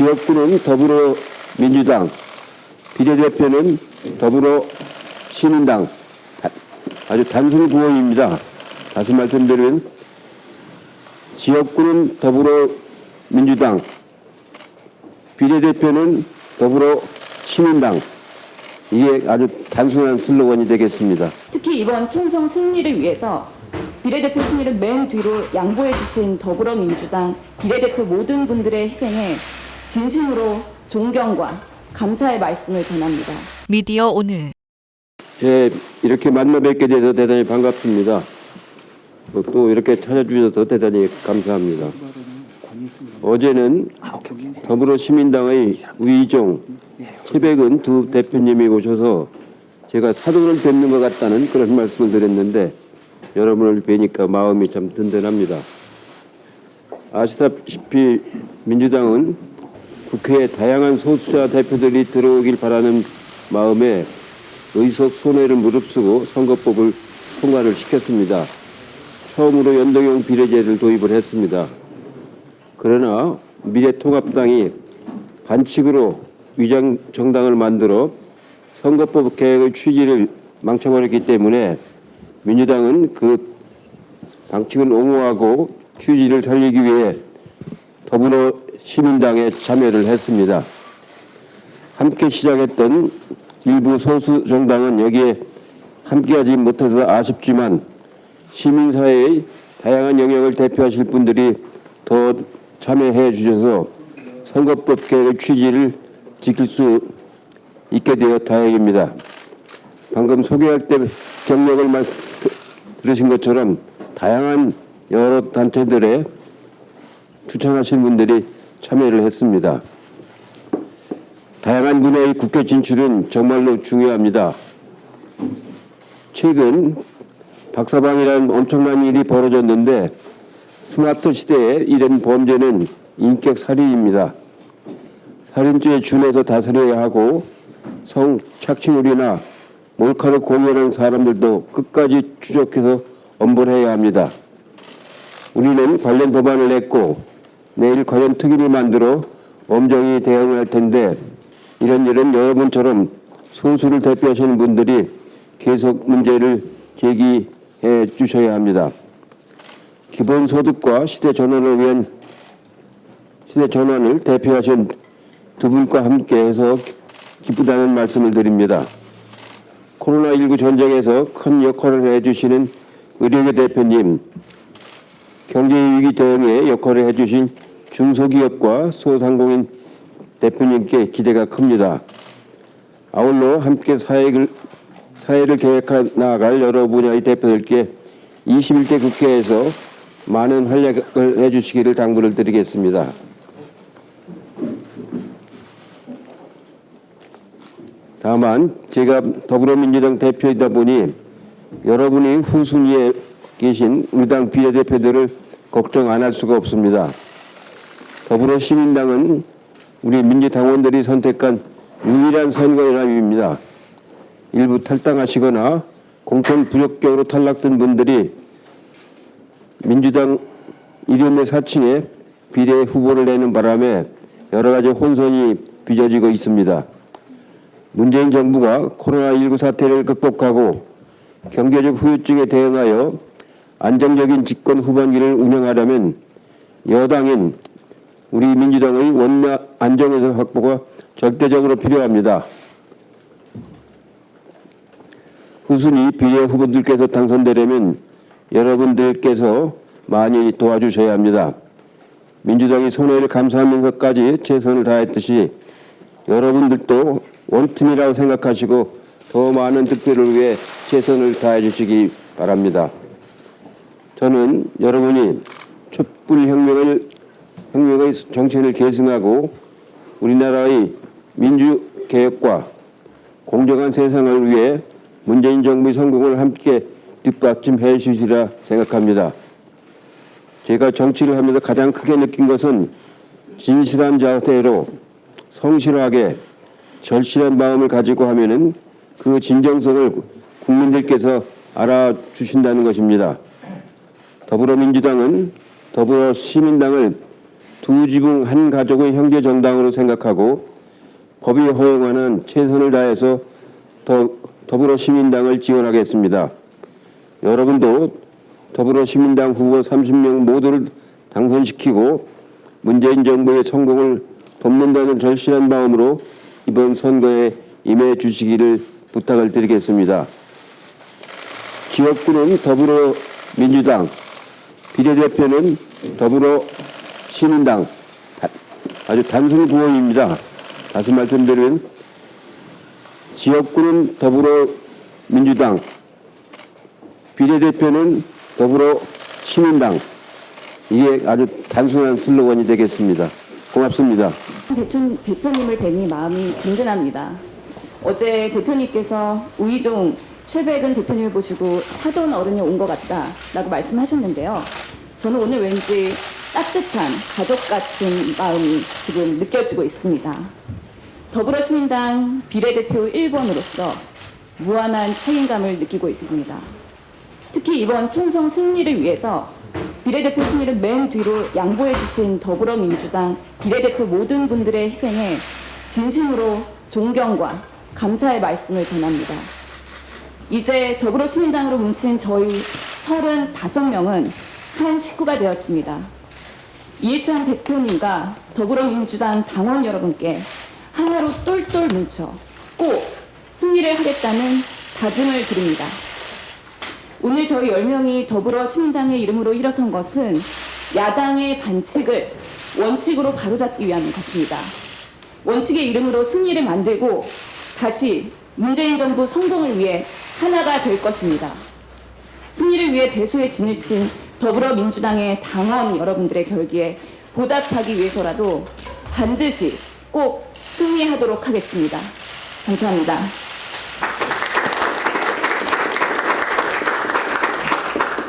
지역구는 더불어민주당, 비례대표는 더불어시민당. 다- 아주 단순 구호입니다. 다시 말씀드리면 지역구는 더불어민주당, 비례대표는 더불어시민당. 이게 아주 단순한 슬로건이 되겠습니다. 특히 이번 총선 승리를 위해서 비례대표 승리를 맨 뒤로 양보해 주신 더불어민주당 비례대표 모든 분들의 희생에 진심으로 존경과 감사의 말씀을 전합니다. 미디어 오늘 예, 이렇게 만나 뵙게 돼서 대단히 반갑습니다. 또- 또 이렇게 찾아주셔서 대단히 감사합니다. 어제는 더불어시민당의 우이종, 최백은 두 대표님이 오셔서 제가 사돈을 뵙는 것 같다는 그런 말씀을 드렸는데 여러분을 뵈니까 마음이 참 든든합니다. 아시다시피 민주당은 국회에 다양한 소수자 대표들이 들어오길 바라는 마음에 의석 손해를 무릅쓰고 선거법을 통과를 시켰습니다. 처음으로 연동형 비례제를 도입을 했습니다. 그러나 미래통합당이 반칙으로 위장 정당을 만들어 선거법 개혁의 취지를 망쳐버렸기 때문에 민주당은 그 방식은 옹호하고 취지를 살리기 위해 더불어 시민당에 참여를 했습니다. 함께 시작했던 일부 소수 정당은 여기에 함께하지 못해서 아쉽지만 시민사회의 다양한 영역을 대표하실 분들이 더 참여해 주셔서 선거법 개혁의 취지를 지킬 수 있게 되어 다행입니다. 방금 소개할 때 경력을 말, 들으신 것처럼 다양한 여러 단체들의 추천하신 분들이 참여를 했습니다. 다양한 분야의 국회 진출은 정말로 중요합니다. 최근 박사방이라는 엄청난 일이 벌어졌는데 스마트 시대에 이런 범죄는 인격 살인입니다. 살인죄에 준해서 다스려야 하고 성 착취물이나 몰카를 공유하는 사람들도 끝까지 추적해서 엄벌해야 합니다. 우리는 관련 법안을 냈고 내일 관련 특위를 만들어 엄정히 대응을 할 텐데 이런 일은 여러분처럼 소수를 대표하시는 분들이 계속 문제를 제기해 주셔야 합니다. 기본소득과 시대 전환을 위한 시대 전환을 대표하신 두 분과 함께 해서 기쁘다는 말씀을 드립니다. 코로나19 전쟁에서 큰 역할을 해주시는 의료계 대표님, 경제위기 대응에 역할을 해주신 중소기업과 소상공인 대표님께 기대가 큽니다. 아울러 함께 사회를, 사회를 계획해 나아갈 여러 분야의 대표들께 21대 국회에서 많은 활약을 해주시기를 당부를 드리겠습니다. 다만 제가 더불어민주당 대표이다 보니 여러분이 후순위에 계신 우리 당 비례대표들을 걱정 안 할 수가 없습니다. 더불어 시민당은 우리 민주당원들이 선택한 유일한 선거연합입니다. 일부 탈당하시거나 공천 부적격으로 탈락된 분들이 민주당 이름의 사칭에 비례 후보를 내는 바람에 여러 가지 혼선이 빚어지고 있습니다. 문재인 정부가 코로나19 사태를 극복하고 경제적 후유증에 대응하여 안정적인 집권 후반기를 운영하려면 여당인 우리 민주당의 원내 안정에서 확보가 절대적으로 필요합니다. 후순위 비례 후보들께서 당선되려면 여러분들께서 많이 도와주셔야 합니다. 민주당이 손해를 감수하면서까지 최선을 다했듯이 여러분들도 원팀이라고 생각하시고 더 많은 득표를 위해 최선을 다해 주시기 바랍니다. 저는 여러분이 촛불 혁명을 혁명의 정신을 계승하고 우리나라의 민주 개혁과 공정한 세상을 위해 문재인 정부의 성공을 함께 뒷받침해 주시리라 생각합니다. 제가 정치를 하면서 가장 크게 느낀 것은 진실한 자세로 성실하게 절실한 마음을 가지고 하면은 그 진정성을 국민들께서 알아주신다는 것입니다. 더불어민주당은 더불어 시민당을 두 지붕 한 가족의 형제 정당으로 생각하고 법이 허용하는 최선을 다해서 더, 더불어 시민당을 지원하겠습니다. 여러분도 더불어 시민당 후보 30명 모두를 당선시키고 문재인 정부의 성공을 돕는다는 절실한 마음으로 이번 선거에 임해 주시기를 부탁을 드리겠습니다. 지역구는 더불어민주당, 비례대표는 더불어 시민당. 다- 아주 단순 구호입니다. 다시 말씀드리면 지역구는 더불어 민주당, 비례대표는 더불어 시민당. 이게 아주 단순한 슬로건이 되겠습니다. 고맙습니다. 대충 대표님을 뵈니 마음이 든든합니다. 어제 대표님께서 우이종 최백은 대표님을 보시고 사돈 어른이 온 것 같다라고 말씀하셨는데요. 저는 오늘 왠지 따뜻한 가족 같은 마음이 지금 느껴지고 있습니다. 더불어시민당 비례대표 1번으로서 무한한 책임감을 느끼고 있습니다. 특히 이번 총선 승리를 위해서 비례대표 승리를 맨 뒤로 양보해 주신 더불어민주당 비례대표 모든 분들의 희생에 진심으로 존경과 감사의 말씀을 전합니다. 이제 더불어시민당으로 뭉친 저희 35명은 한 식구가 되었습니다. 이해찬 대표님과 더불어민주당 당원 여러분께 하나로 똘똘 뭉쳐 꼭 승리를 하겠다는 다짐을 드립니다. 오늘 저희 10명이 더불어 시민당의 이름으로 일어선 것은 야당의 반칙을 원칙으로 바로잡기 위한 것입니다. 원칙의 이름으로 승리를 만들고 다시 문재인 정부 성공을 위해 하나가 될 것입니다. 승리를 위해 배수의 진을 친 더불어민주당의 당원 여러분들의 결기에 보답하기 위해서라도 반드시 꼭 승리하도록 하겠습니다. 감사합니다.